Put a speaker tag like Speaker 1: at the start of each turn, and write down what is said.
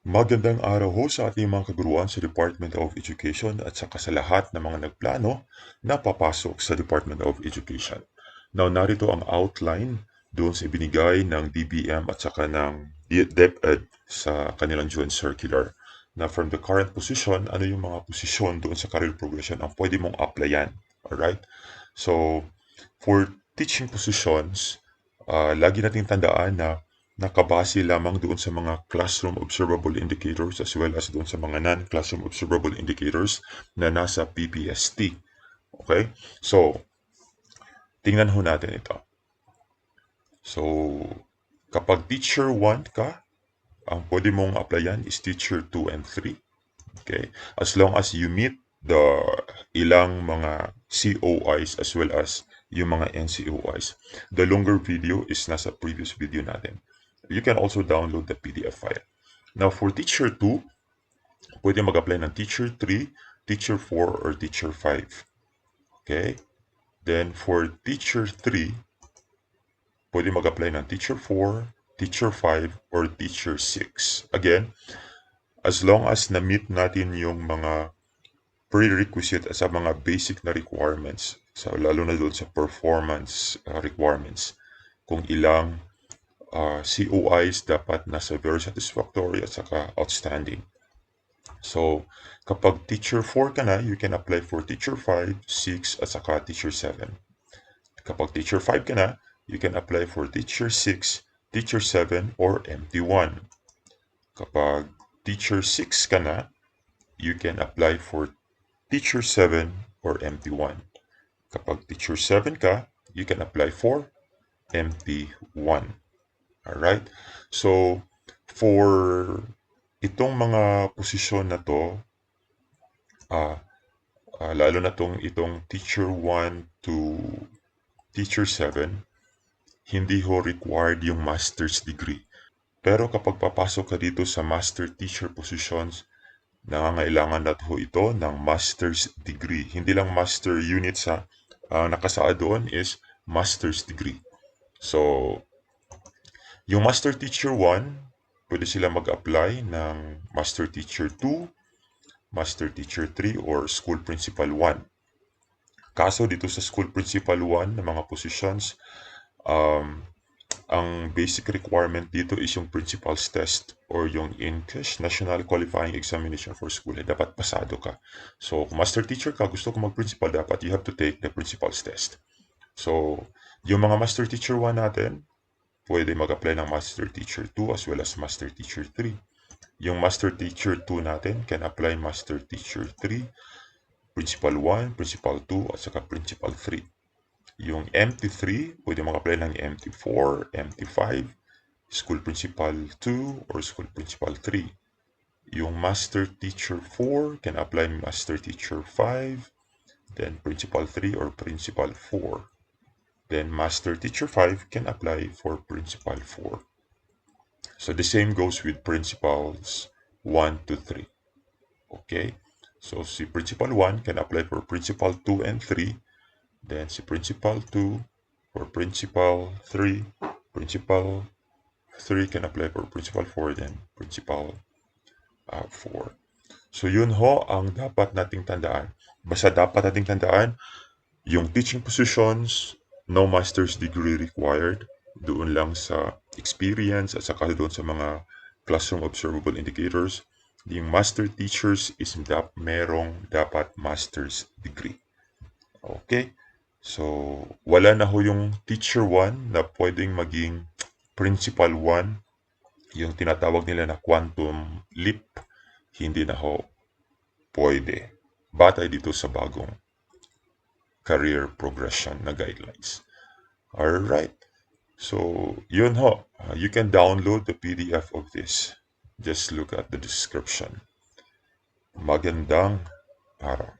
Speaker 1: Magandang araw ho sa ating mga kaguruan sa Department of Education at saka sa lahat ng mga nagplano na papasok sa Department of Education. Now, narito ang outline doon sa ibinigay ng DBM at saka ng DepEd sa kanilang joint circular na from the current position, ano yung mga posisyon doon sa career progression ang pwede mong applyan. Alright? So, for teaching positions, uh, lagi nating tandaan na nakabase lamang doon sa mga classroom observable indicators as well as doon sa mga non-classroom observable indicators na nasa PPST. Okay? So, tingnan ho natin ito. So, kapag teacher 1 ka, ang pwede mong applyan is teacher 2 and 3. Okay? As long as you meet the ilang mga COIs as well as yung mga NCOIs. The longer video is nasa previous video natin. You can also download the PDF file. Now, for teacher 2, pwede mag-apply ng teacher 3, teacher 4, or teacher 5. Okay? Then, for teacher 3, pwede mag-apply ng teacher 4, teacher 5, or teacher 6. Again, as long as na-meet natin yung mga prerequisite sa mga basic na requirements, so lalo na doon sa performance uh, requirements, kung ilang uh, COIs dapat nasa very satisfactory at saka outstanding. So, kapag teacher 4 ka na, you can apply for teacher 5, 6, at saka teacher 7. Kapag teacher 5 ka na, you can apply for teacher 6, teacher 7, or MT1. Kapag teacher 6 ka na, you can apply for teacher 7 or MT1. Kapag teacher 7 ka, you can apply for MT1. Alright? So, for itong mga posisyon na to, uh, uh, lalo na tong itong teacher 1 to teacher 7, hindi ho required yung master's degree. Pero kapag papasok ka dito sa master teacher positions, nangangailangan na ho ito ng master's degree. Hindi lang master unit sa uh, nakasaad doon is master's degree. So, yung Master Teacher 1, pwede sila mag-apply ng Master Teacher 2, Master Teacher 3, or School Principal 1. Kaso dito sa School Principal 1 na mga positions, um, ang basic requirement dito is yung Principal's Test or yung INCASH, National Qualifying Examination for School. Eh, dapat pasado ka. So, kung Master Teacher ka, gusto ko mag-Principal, dapat you have to take the Principal's Test. So, yung mga Master Teacher 1 natin, pwede mag-apply ng Master Teacher 2 as well as Master Teacher 3. Yung Master Teacher 2 natin can apply Master Teacher 3, Principal 1, Principal 2, at saka Principal 3. Yung MT3, pwede mag-apply ng MT4, MT5, School Principal 2, or School Principal 3. Yung Master Teacher 4 can apply Master Teacher 5, then Principal 3 or Principal 4. Then Master Teacher 5 can apply for Principal 4. So the same goes with Principals 1 to 3. Okay? So si Principal 1 can apply for Principal 2 and 3. Then si Principal 2 for Principal 3. Principal 3 can apply for Principal 4. Then Principal uh, 4. So yun ho ang dapat nating tandaan. Basta dapat nating tandaan yung teaching positions no master's degree required. Doon lang sa experience at saka doon sa mga classroom observable indicators. Yung master teachers is dap merong dapat master's degree. Okay? So, wala na ho yung teacher 1 na pwedeng maging principal 1. Yung tinatawag nila na quantum leap, hindi na ho pwede. Batay dito sa bagong career progression na guidelines. Alright. So, yun ho. Uh, you can download the PDF of this. Just look at the description. Magandang araw.